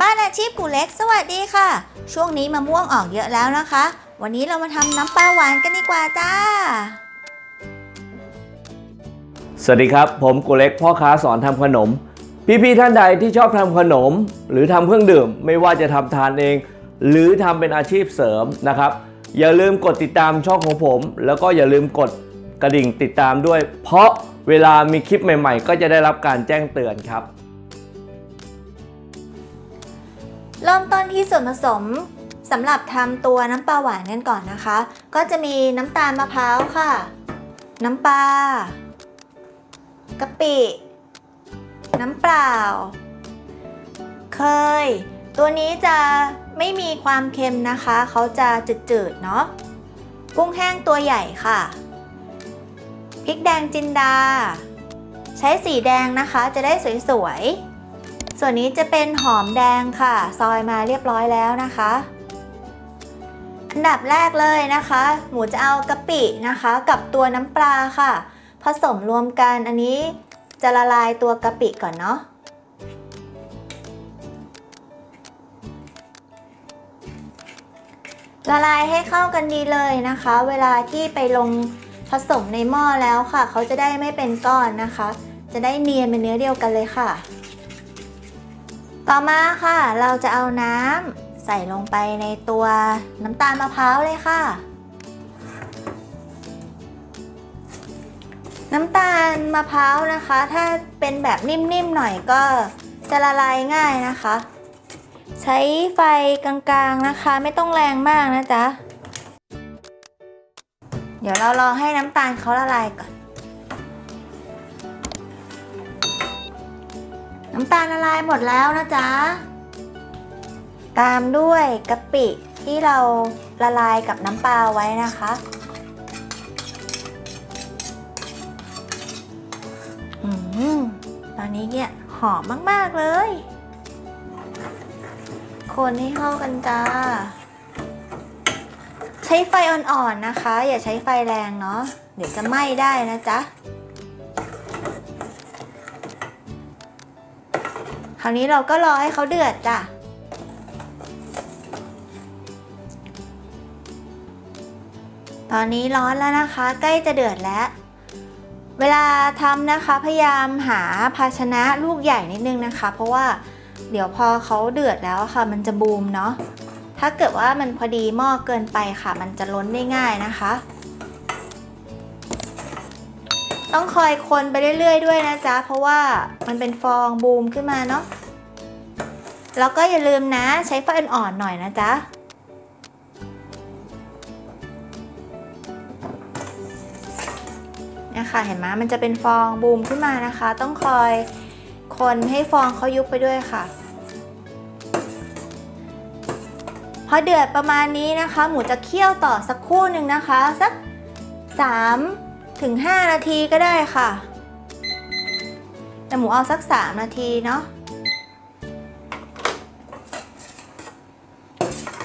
บ้านอาชีพกูเล็กสวัสดีค่ะ ช่วงนี้มะม่วงออกเยอะแล้วนะคะ วันนี้เรามาทำน้ำปลาหวานกันดีกว่าจ้า สวัสดีครับ ผมกูเล็กพ่อค้าสอนทำขนม พี่ๆท่านใดที่ชอบทำขนม หรือทำเครื่องดื่ม ไม่ว่าจะทำทานเอง หรือทำเป็นอาชีพเสริมนะครับ อย่าลืมกดติดตามช่องของผม แล้วก็อย่าลืมกดกระดิ่งติดตามด้วย เพราะเวลามีคลิปใหม่ ๆ ก็จะได้รับการแจ้งเตือนครับ เริ่มต้นที่ส่วนผสมสำหรับทำตัวน้ำปลาหวานกันก่อนนะคะ ก็จะมีน้ำตาลมะพร้าวค่ะ น้ำปลากะปิ น้ำเปล่า เคย ตัวนี้จะไม่มีความเค็มนะคะ เขาจะจืดๆ เนาะ กุ้งแห้งตัวใหญ่ค่ะ พริกแดงจินดา ใช้สีแดงนะคะจะได้สวยๆ ส่วนนี้จะเป็นหอมแดงค่ะ ซอยมาเรียบร้อยแล้วนะคะ อันดับแรกเลยนะคะ หมูจะเอากะปินะคะ กับตัวน้ำปลาค่ะ ผสมรวมกันอันนี้จะละลายตัวกะปิก่อนเนาะละลายให้เข้ากันดีเลยนะคะ เวลาที่ไปลงผสมในหม้อแล้วค่ะ เขาจะได้ไม่เป็นก้อนนะคะ จะได้เนียนเป็นเนื้อเดียวกันเลยค่ะ ต่อมาค่ะ เราจะเอาน้ำใส่ลงไปในตัวน้ำตาลมะพร้าวเลยค่ะ น้ำตาลมะพร้าวนะคะ ถ้าเป็นแบบนิ่มๆหน่อยก็จะละลายง่ายนะคะ ใช้ไฟกลางๆนะคะ ไม่ต้องแรงมากนะจ๊ะ เดี๋ยวเรารอให้น้ำตาลเขาละลายก่อน น้ำตาลละลายหมดแล้วนะจ๊ะ ตามด้วยกะปิที่เราละลายกับน้ำปลาไว้นะคะ อืมตอนนี้เนี่ยหอมมากๆเลย คนให้เข้ากันจ้า ใช้ไฟอ่อนๆนะคะ อย่าใช้ไฟแรงเนาะ เดี๋ยวจะไหม้ได้นะจ๊ะ ราวนี้เราก็รอให้เขาเดือดจ้ะตอนนี้ร้อนแล้วนะคะ ใกล้จะเดือดแล้ว เวลาทำนะคะพยายามหาภาชนะลูกใหญ่นิดนึงนะคะ เพราะว่าเดี๋ยวพอเขาเดือดแล้วค่ะ มันจะบูมเนาะถ้าเกิดว่ามันพอดีหม้อเกินไปค่ะ มันจะล้นได้ง่ายนะคะ ต้องคอยคนไปเรื่อยๆด้วยนะจ๊ะ เพราะว่ามันเป็นฟองบูมขึ้นมาเนาะ แล้วก็อย่าลืมนะใช้ไฟอ่อนๆหน่อยนะจ๊ะนี่ค่ะเห็นไหมมันจะเป็นฟองบูมขึ้นมานะคะ ต้องคอยคนให้ฟองเขายุบไปด้วยค่ะ พอเดือดประมาณนี้นะคะ หมูจะเคี่ยวต่อสักครู่หนึ่งนะคะ สัก3 ถึง 5 นาทีก็ได้ค่ะ แต่หมูเอาสัก 3 นาทีเนาะ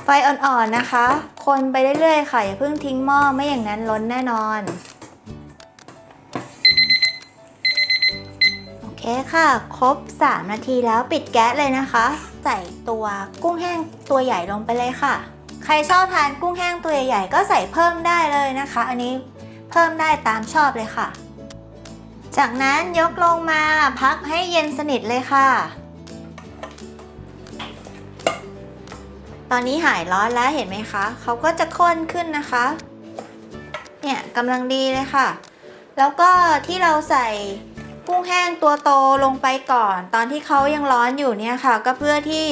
ไฟอ่อนๆนะคะ คนไปเรื่อยๆค่ะ อย่าเพิ่งทิ้งหม้อไม่อย่างนั้นล้นแน่นอน โอเคค่ะ ครบ 3 นาทีแล้วปิดแก๊สเลยนะคะ ใส่ตัวกุ้งแห้งตัวใหญ่ลงไปเลยค่ะ ใครชอบทานกุ้งแห้งตัวใหญ่ๆก็ใส่เพิ่มได้เลยนะคะ อันนี้ เพิ่มได้ตามชอบเลยค่ะ จากนั้นยกลงมาพักให้เย็นสนิทเลยค่ะ ตอนนี้หายร้อนแล้วเห็นไหมคะ เขาก็จะข้นขึ้นนะคะ เนี่ยกำลังดีเลยค่ะ แล้วก็ที่เราใส่กุ้งแห้งตัวโตลงไปก่อน ตอนที่เขายังร้อนอยู่เนี่ยค่ะ ก็เพื่อที่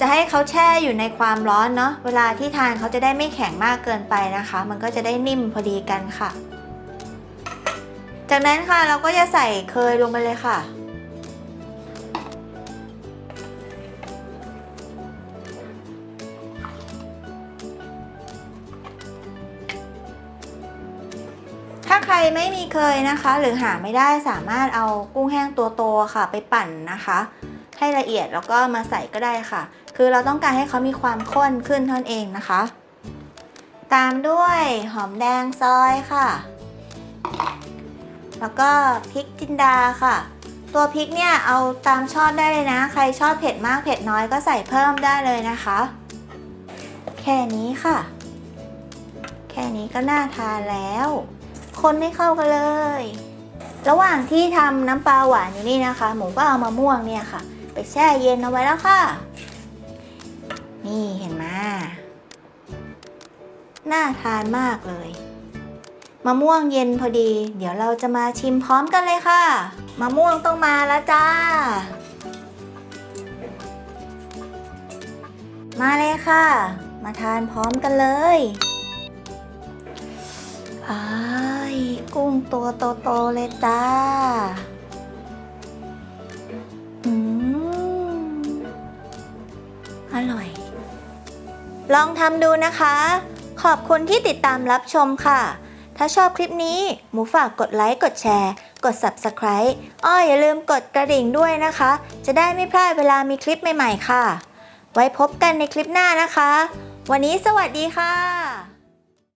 จะให้เขาแช่อยู่ในความร้อนเนาะ เวลาที่ทานเขาจะได้ไม่แข็งมากเกินไปนะคะ มันก็จะได้นิ่มพอดีกันค่ะ จากนั้นค่ะเราก็จะใส่เคยลงไปเลยค่ะ ถ้าใครไม่มีเคยนะคะ หรือหาไม่ได้สามารถเอากุ้งแห้งตัวโตค่ะ ไปปั่นนะคะ ให้ละเอียดแล้วก็มาใส่ก็ได้ค่ะ คือเราต้องการให้เขามีความข้นขึ้นเท่านั้นเองนะคะ ตามด้วยหอมแดงซอยค่ะ แล้วก็พริกจินดาค่ะ ตัวพริกเนี่ยเอาตามชอบได้เลยนะ ใครชอบเผ็ดมากเผ็ดน้อยก็ใส่เพิ่มได้เลยนะคะ แค่นี้ค่ะ แค่นี้ก็น่าทานแล้ว คนให้เข้ากันเลย ระหว่างที่ทำน้ำปลาหวานอยู่นี่นะคะ หมูก็เอามะม่วงเนี่ยค่ะ ไปแช่เย็นเอาไว้แล้วค่ะ นี่เห็นไหมน่าทานมากเลย มะม่วงเย็นพอดี เดี๋ยวเราจะมาชิมพร้อมกันเลยค่ะ มะม่วงต้องมาแล้วจ้า มาเลยค่ะ มาทานพร้อมกันเลยอ้ายกุ้งตัวโตๆเลยจ้าอืมอร่อย ลองทำดูนะคะ ขอบคุณที่ติดตามรับชมค่ะ ถ้าชอบคลิปนี้ หมูฝากกดไลค์ กดแชร์ กด Subscribe อ้ออย่าลืมกดกระดิ่งด้วยนะคะ จะได้ไม่พลาดเวลามีคลิปใหม่ๆค่ะ ไว้พบกันในคลิปหน้านะคะ วันนี้สวัสดีค่ะ